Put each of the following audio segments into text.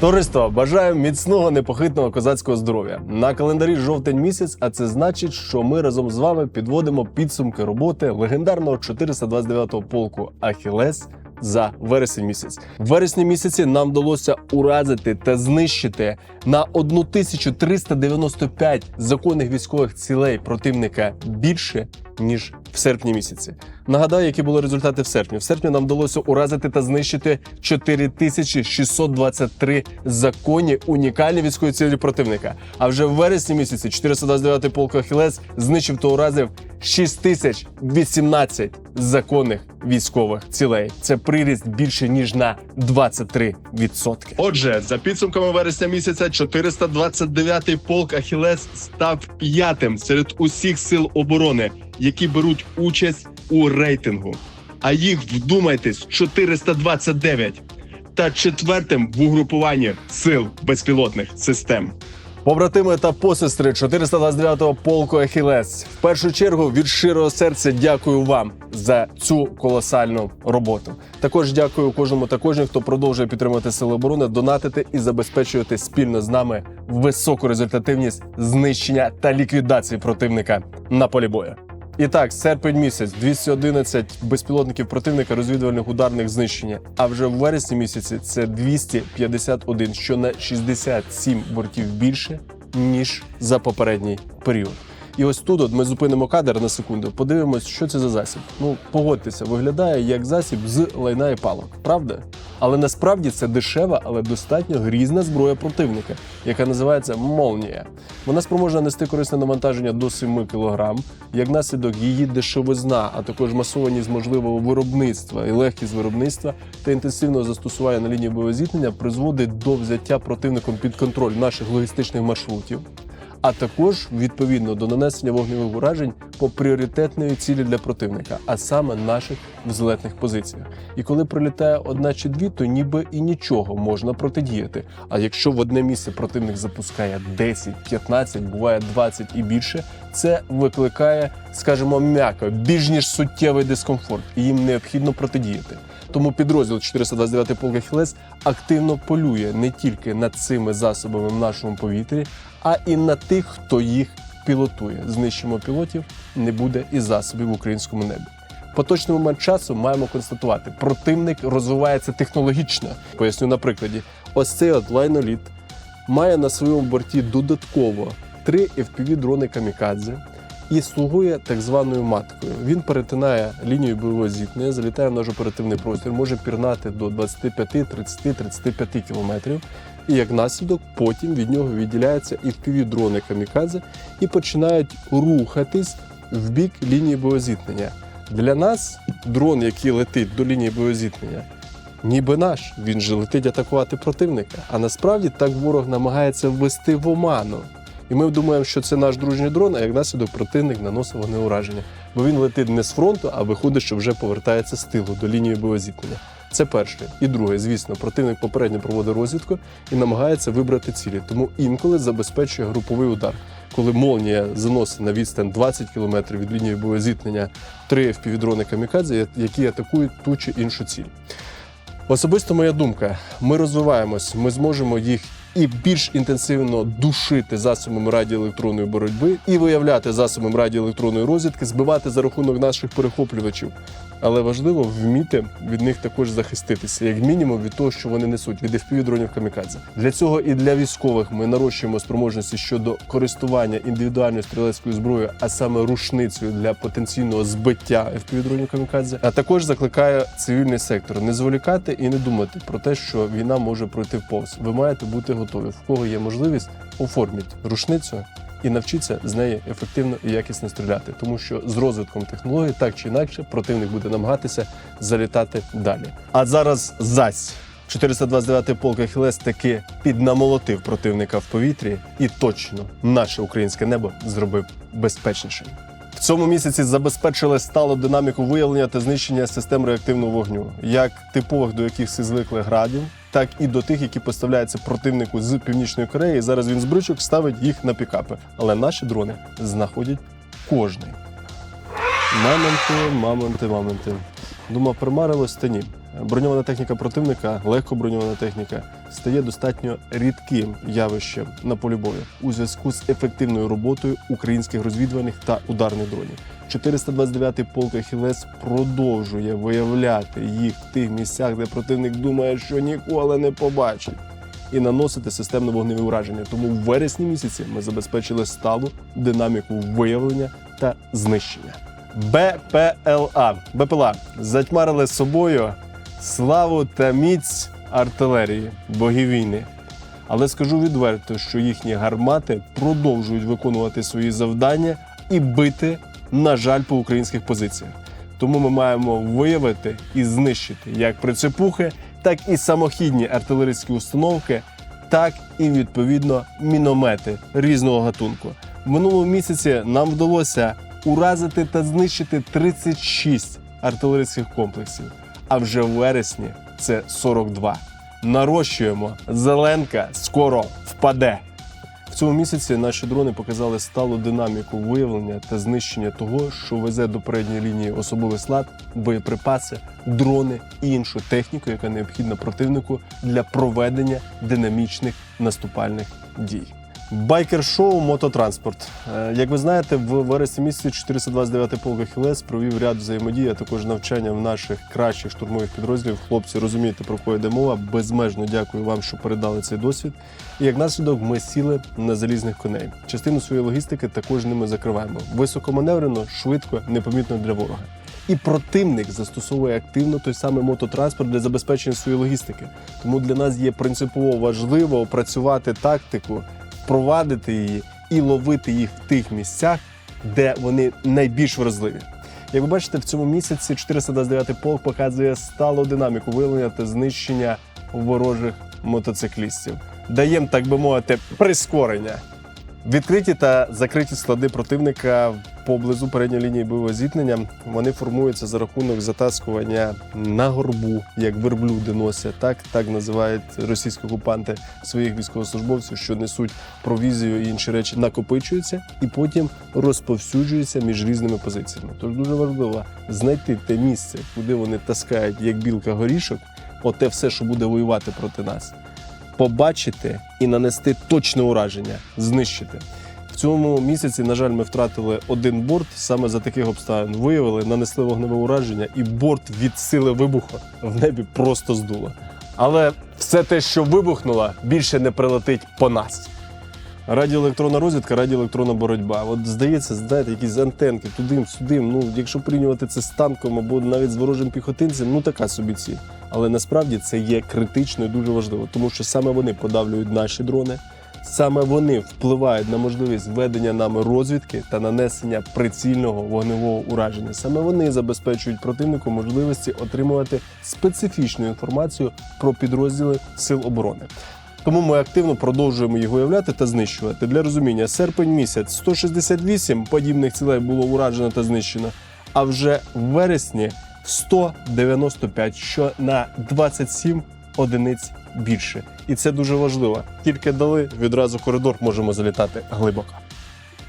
Товариство, бажаю міцного непохитного козацького здоров'я. На календарі жовтень місяць, а це значить, що ми разом з вами підводимо підсумки роботи легендарного 429-го полку Ахілес за вересень місяць. В вересні місяці нам вдалося уразити та знищити на 1395 законних військових цілей противника більше ніж в серпні місяці. Нагадаю, які були результати в серпні. В серпні нам вдалося уразити та знищити 4623 законні унікальні військові цілі противника. А вже в вересні місяці 429-й полк Ахілес знищив та уразив 6018 законних військових цілей. Це приріст більше ніж на 23%. Отже, за підсумками вересня місяця, 429-й полк Ахілес став п'ятим серед усіх сил оборони, які беруть участь у рейтингу. А їх вдумайтесь 429 та четвертим в угрупуванні сил безпілотних систем. Побратими та посестри 429-го полку Ахілес. В першу чергу від щирого серця дякую вам за цю колосальну роботу. Також дякую кожному та кожній, хто продовжує підтримувати сили оборони, донатити і забезпечувати спільно з нами високу результативність знищення та ліквідації противника на полі бою. І так, серпень місяць 211 безпілотників противника розвідувальних ударних знищення. А вже в вересні місяці це 251, що на 67 бортів більше ніж за попередній період. І ось тут от ми зупинимо кадр на секунду, подивимось, що це за засіб. Ну, погодьтеся, виглядає як засіб з лайна і палок, правда? Але насправді це дешева, але достатньо грізна зброя противника, яка називається молнія. Вона спроможна нести корисне навантаження до 7 кг. Як наслідок її дешевизна, а також масованість можливого виробництва і легкість виробництва та інтенсивного застосування на лінії бойового зіткнення призводить до взяття противником під контроль наших логістичних маршрутів а також відповідно до нанесення вогневих уражень по пріоритетної цілі для противника, а саме наших взлетних позиціях. І коли прилітає одна чи дві, то ніби і нічого можна протидіяти. А якщо в одне місце противник запускає 10, 15, буває 20 і більше, це викликає, скажімо, м'яко, більш ніж суттєвий дискомфорт, і їм необхідно протидіяти. Тому підрозділ 429 полк Ахілес активно полює не тільки над цими засобами в нашому повітрі, а і на тих, хто їх пілотує. Знищимо пілотів, не буде і засобів в українському небі. Поточний момент часу маємо констатувати, противник розвивається технологічно. Поясню на прикладі: ось цей от лайноліт має на своєму борті додатково три fpv дрони камікадзе і слугує так званою маткою. Він перетинає лінію бойового зіткнення, залітає в наш оперативний простір, може пірнати до 25, 30, 35 кілометрів. І як наслідок, потім від нього відділяються і впівдрони камікадзе і починають рухатись в бік лінії боєзіткнення. Для нас дрон, який летить до лінії боєзіткнення, ніби наш. Він же летить атакувати противника. А насправді так ворог намагається ввести в оману. І ми думаємо, що це наш дружній дрон, а як наслідок противник наносить вогневе ураження. Бо він летить не з фронту, а виходить, що вже повертається з тилу до лінії боєзіткнення. Це перше. І друге, звісно, противник попередньо проводить розвідку і намагається вибрати цілі. Тому інколи забезпечує груповий удар. Коли молнія заносить на відстань 20 км від лінії боєзіткнення три впівдрони камікадзе, які атакують ту чи іншу ціль. Особисто моя думка: ми розвиваємось, ми зможемо їх і більш інтенсивно душити засобами радіоелектронної боротьби і виявляти засобами радіоелектронної розвідки, збивати за рахунок наших перехоплювачів. Але важливо вміти від них також захиститися, як мінімум від того, що вони несуть від FPV камікадзе. Для цього і для військових ми нарощуємо спроможності щодо користування індивідуальною стрілецькою зброєю, а саме рушницею для потенційного збиття FPV дронів камікадзе. А також закликає цивільний сектор не зволікати і не думати про те, що війна може пройти вповз. Ви маєте бути готові. В кого є можливість, оформіть рушницю і навчіться з неї ефективно і якісно стріляти, тому що з розвитком технологій так чи інакше противник буде намагатися залітати далі. А зараз зась. 429-й полк Ахілес таки піднамолотив противника в повітрі, і точно наше українське небо зробив безпечнішим. В цьому місяці забезпечили сталу динаміку виявлення та знищення систем реактивного вогню, як типових, до яких всі звикли градів, так і до тих, які поставляються противнику з північної Кореї. Зараз він з бричок ставить їх на пікапи. Але наші дрони знаходять кожний. Мамонти, мамонти, мамонти. Думав, примарилось, та ні. Броньована техніка противника, легко броньована техніка стає достатньо рідким явищем на полі бою у зв'язку з ефективною роботою українських розвідувальних та ударних дронів. 429-й полк Ахілес продовжує виявляти їх в тих місцях, де противник думає, що ніколи не побачить, і наносити системне вогневе ураження. Тому в вересні місяці ми забезпечили сталу динаміку виявлення та знищення. БПЛА БПЛА затьмарили собою славу та міць артилерії, богів війни. Але скажу відверто, що їхні гармати продовжують виконувати свої завдання і бити, на жаль, по українських позиціях. Тому ми маємо виявити і знищити як прицепухи, так і самохідні артилерійські установки, так і відповідно міномети різного гатунку. В минулому місяці нам вдалося уразити та знищити 36 артилерійських комплексів. А вже в вересні це 42. Нарощуємо. Зеленка скоро впаде. В цьому місяці наші дрони показали сталу динаміку виявлення та знищення того, що везе до передньої лінії особовий склад, боєприпаси, дрони і іншу техніку, яка необхідна противнику для проведення динамічних наступальних дій. Байкер-шоу Мототранспорт. Е, Як ви знаєте, в вересні місяці 429-й полк Ахілес провів ряд взаємодій, а також навчання в наших кращих штурмових підрозділів. Хлопці, розумієте, про кого йде мова. Безмежно дякую вам, що передали цей досвід. І як наслідок, ми сіли на залізних коней. Частину своєї логістики також ними закриваємо. Високоманеврено, швидко, непомітно для ворога. І противник застосовує активно той самий мототранспорт для забезпечення своєї логістики. Тому для нас є принципово важливо опрацювати тактику, впровадити її і ловити їх в тих місцях, де вони найбільш вразливі. Як ви бачите, в цьому місяці 429-й полк показує сталу динаміку виявлення та знищення ворожих мотоциклістів. Даємо, так би мовити, прискорення. Відкриті та закриті склади противника поблизу передньої лінії бойового зіткнення вони формуються за рахунок затаскування на горбу, як верблюди носять, так так називають російські окупанти своїх військовослужбовців, що несуть провізію і інші речі, накопичуються і потім розповсюджуються між різними позиціями. Тож дуже важливо знайти те місце, куди вони таскають як білка горішок, оте все, що буде воювати проти нас побачити і нанести точне ураження, знищити. В цьому місяці, на жаль, ми втратили один борт саме за таких обставин. Виявили, нанесли вогневе ураження, і борт від сили вибуху в небі просто здуло. Але все те, що вибухнуло, більше не прилетить по нас. Радіоелектронна розвідка, радіоелектронна боротьба. От здається, знаєте, якісь антенки туди, сюди. Ну, якщо порівнювати це з танком або навіть з ворожим піхотинцем, ну така собі ціль. Але насправді це є критично і дуже важливо, тому що саме вони подавлюють наші дрони, саме вони впливають на можливість ведення нами розвідки та нанесення прицільного вогневого ураження. Саме вони забезпечують противнику можливості отримувати специфічну інформацію про підрозділи сил оборони. Тому ми активно продовжуємо їх виявляти та знищувати. Для розуміння, серпень місяць 168 подібних цілей було уражено та знищено. А вже в вересні 195, що на 27 одиниць більше. І це дуже важливо. Тільки дали відразу коридор, можемо залітати глибоко.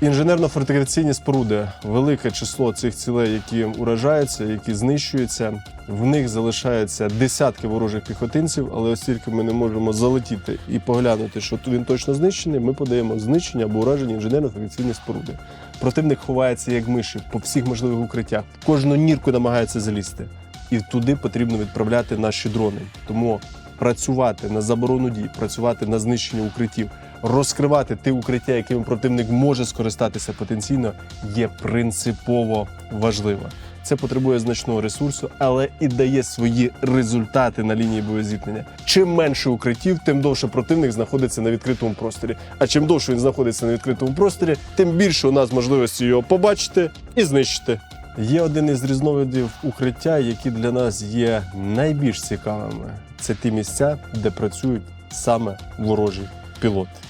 Інженерно-фортифікаційні споруди велике число цих цілей, які уражаються, які знищуються. В них залишаються десятки ворожих піхотинців, але оскільки ми не можемо залетіти і поглянути, що він точно знищений, ми подаємо знищення або ураження інженерно-фортифікаційних споруди. Противник ховається як миші по всіх можливих укриттях. Кожну нірку намагається залізти, і туди потрібно відправляти наші дрони. Тому працювати на заборону дій, працювати на знищення укриттів, розкривати ті укриття, якими противник може скористатися потенційно, є принципово важливо. Це потребує значного ресурсу, але і дає свої результати на лінії боєзіткнення. Чим менше укриттів, тим довше противник знаходиться на відкритому просторі. А чим довше він знаходиться на відкритому просторі, тим більше у нас можливості його побачити і знищити. Є один із різновидів укриття, які для нас є найбільш цікавими. Це ті місця, де працюють саме ворожі пілоти.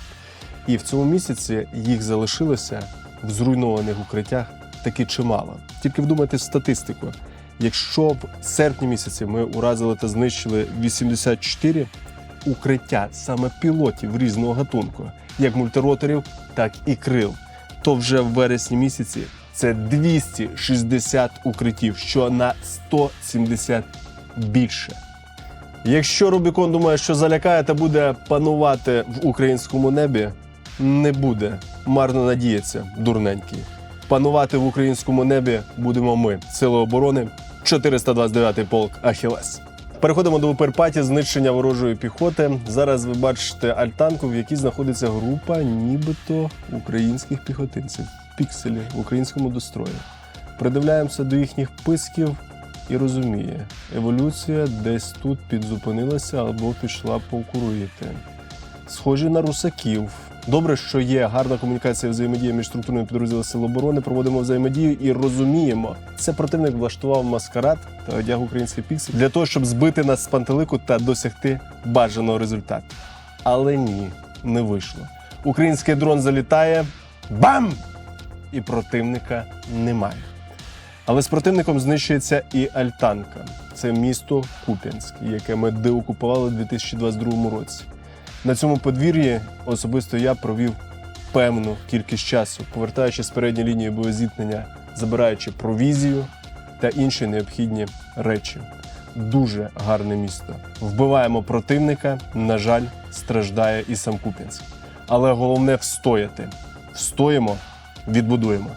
І в цьому місяці їх залишилося в зруйнованих укриттях таки чимало. Тільки вдумайтесь в статистику. Якщо в серпні місяці ми уразили та знищили 84 укриття саме пілотів різного гатунку, як мультироторів, так і крил, то вже в вересні місяці це 260 укриттів, що на 170 більше. Якщо Рубікон думає, що залякає та буде панувати в українському небі, не буде. Марно надіється, дурненький. Панувати в українському небі будемо ми, Сили оборони, 429-й полк Ахілес. Переходимо до Укрпаті, знищення ворожої піхоти. Зараз ви бачите альтанку, в якій знаходиться група, нібито українських піхотинців. Пікселі в українському дострої. Придивляємося до їхніх писків і розуміє, еволюція десь тут підзупинилася або пішла повкуруїти. Схожі на русаків. Добре, що є гарна комунікація взаємодія між структурними підрозділами Сил оборони. Проводимо взаємодію і розуміємо, це противник влаштував маскарад та одяг український піксель для того, щоб збити нас з пантелику та досягти бажаного результату. Але ні, не вийшло. Український дрон залітає, бам! І противника немає. Але з противником знищується і Альтанка. Це місто Куп'янськ, яке ми деокупували у 2022 році. На цьому подвір'ї особисто я провів певну кількість часу, повертаючи з передньої лінії боєзіткнення, забираючи провізію та інші необхідні речі. Дуже гарне місто. Вбиваємо противника. На жаль, страждає і сам Куп'янськ. Але головне встояти. Встоїмо, відбудуємо.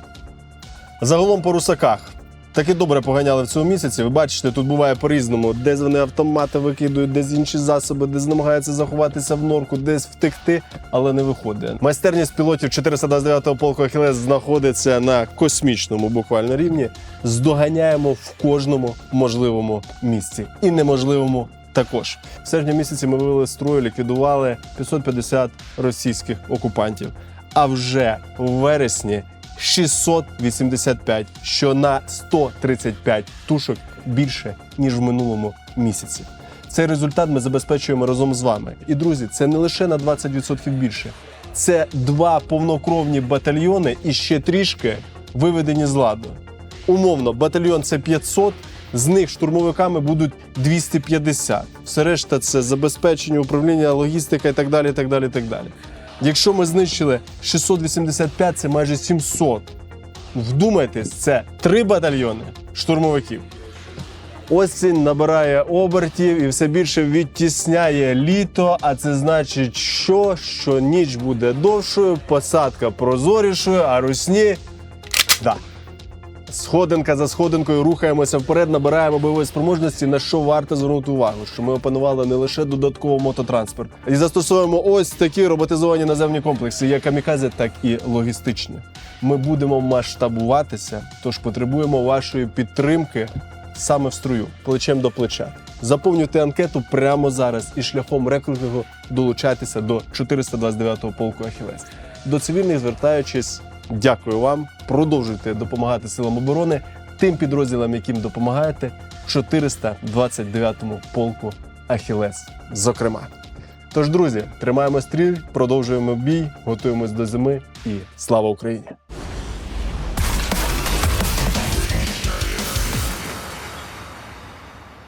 Загалом по русаках. Таки добре поганяли в цьому місяці. Ви бачите, тут буває по-різному. Десь вони автомати викидують, десь інші засоби, десь намагаються заховатися в норку, десь втекти, але не виходить. Майстерність пілотів 429-го полку Ахілес знаходиться на космічному буквально рівні. Здоганяємо в кожному можливому місці і неможливому. Також в серпні місяці ми вивели з строю, ліквідували 550 російських окупантів. А вже в вересні 685, що на 135 тушок більше ніж в минулому місяці. Цей результат ми забезпечуємо разом з вами. І друзі, це не лише на 20% більше. Це два повнокровні батальйони і ще трішки виведені з ладу. Умовно, батальйон це 500, з них штурмовиками будуть 250. Все решта це забезпечення, управління, логістика і так далі. так далі, так далі. Якщо ми знищили 685, це майже 700. Вдумайтесь, це три батальйони штурмовиків. Осінь набирає обертів і все більше відтісняє літо. А це значить, що, що ніч буде довшою, посадка прозорішою, а русні да. Сходинка за сходинкою рухаємося вперед, набираємо бойової спроможності. На що варто звернути увагу, що ми опанували не лише додатково мототранспорт, і застосовуємо ось такі роботизовані наземні комплекси, як камікадзе, так і логістичні. Ми будемо масштабуватися, тож потребуємо вашої підтримки саме в струю, плечем до плеча. Заповнюйте анкету прямо зараз і шляхом рекрутингу долучайтеся до 429-го полку Ахілес. До цивільних звертаючись, дякую вам. Продовжуйте допомагати силам оборони тим підрозділам, яким допомагаєте, 429-му полку Ахілес. Зокрема. Тож, друзі, тримаємо стріль, продовжуємо бій, готуємось до зими і слава Україні!